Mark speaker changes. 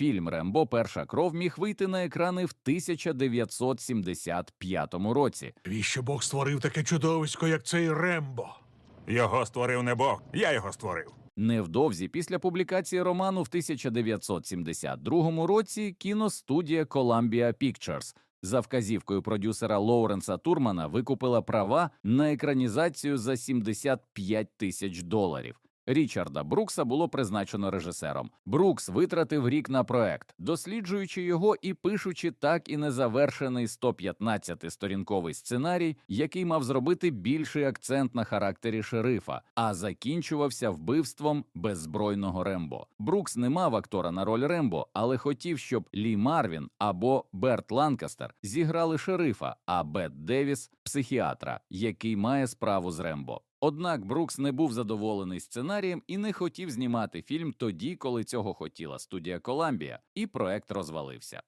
Speaker 1: фільм Рембо Перша кров міг вийти на екрани в 1975 році.
Speaker 2: Віщо Бог створив таке чудовисько, як цей Рембо?
Speaker 3: Його створив не Бог, я його створив.
Speaker 1: Невдовзі після публікації роману в 1972 році кіностудія Columbia Pictures за вказівкою продюсера Лоуренса Турмана викупила права на екранізацію за 75 тисяч доларів. Річарда Брукса було призначено режисером. Брукс витратив рік на проект, досліджуючи його і пишучи так і незавершений 115-сторінковий сценарій, який мав зробити більший акцент на характері шерифа, а закінчувався вбивством беззбройного Рембо. Брукс не мав актора на роль Рембо, але хотів, щоб Лі Марвін або Берт Ланкастер зіграли шерифа, а Бет Девіс психіатра, який має справу з Рембо. Однак Брукс не був задоволений сценарієм і не хотів знімати фільм тоді, коли цього хотіла студія Коламбія, і проект розвалився.